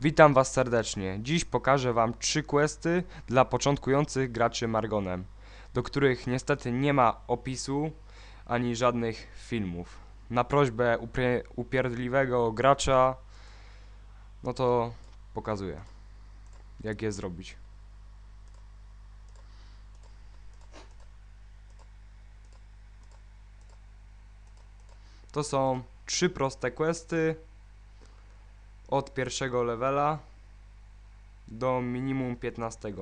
Witam was serdecznie. Dziś pokażę wam trzy questy dla początkujących graczy Margonem, do których niestety nie ma opisu ani żadnych filmów. Na prośbę upie- upierdliwego gracza, no to pokazuję, jak je zrobić. To są trzy proste questy od pierwszego levela do minimum 15.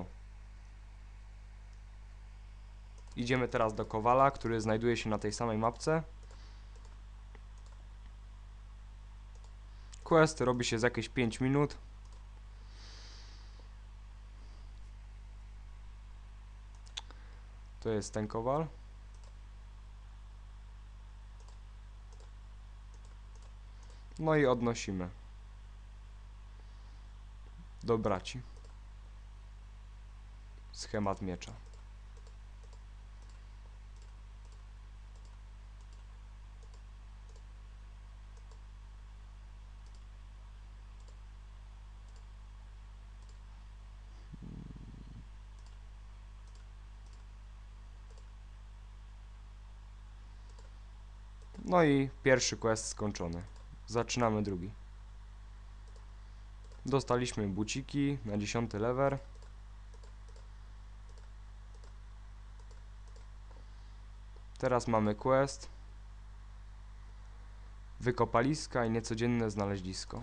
Idziemy teraz do Kowala, który znajduje się na tej samej mapce. Quest robi się za jakieś 5 minut. To jest ten Kowal. No i odnosimy do braci. Schemat miecza. No i pierwszy quest skończony. Zaczynamy drugi. Dostaliśmy buciki na 10 lever. Teraz mamy quest. Wykopaliska i niecodzienne znaleźlisko.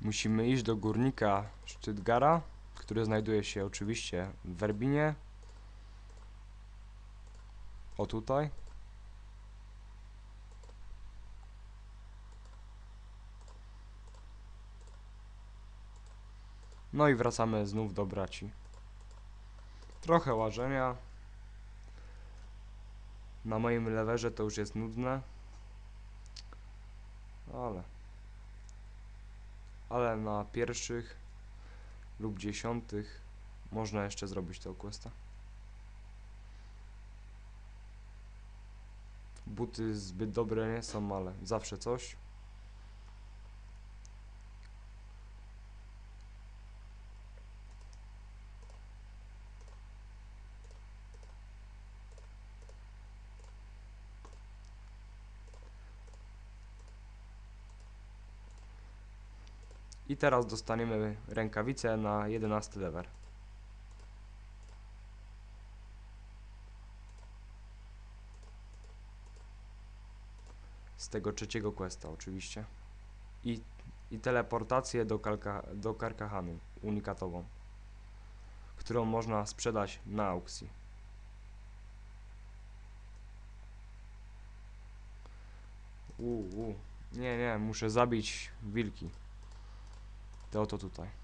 Musimy iść do górnika Szczytgara, który znajduje się oczywiście w Werbinie. O tutaj. No i wracamy znów do braci. Trochę łażenia. Na moim lewerze to już jest nudne. Ale ale na pierwszych lub dziesiątych można jeszcze zrobić tego questa. Buty zbyt dobre nie są, ale zawsze coś. I teraz dostaniemy rękawice na 11 level. Z tego trzeciego questa oczywiście. I, i teleportację do, Kalka, do unikatową, którą można sprzedać na aukcji. Uuu, nie, nie, muszę zabić wilki. To oto tutaj.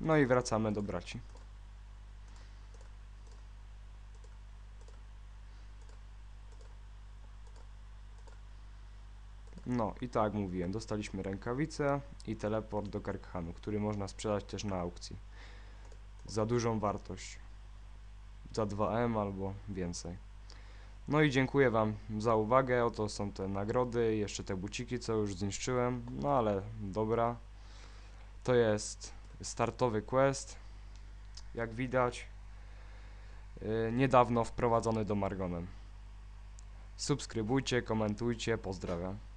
No i wracamy do braci. No. I tak mówiłem, dostaliśmy rękawice i teleport do Karkhanu, który można sprzedać też na aukcji. Za dużą wartość. Za 2M albo więcej. No i dziękuję Wam za uwagę. Oto są te nagrody, jeszcze te buciki, co już zniszczyłem. No ale dobra. To jest startowy quest. Jak widać, yy, niedawno wprowadzony do Margonem. Subskrybujcie, komentujcie, pozdrawiam.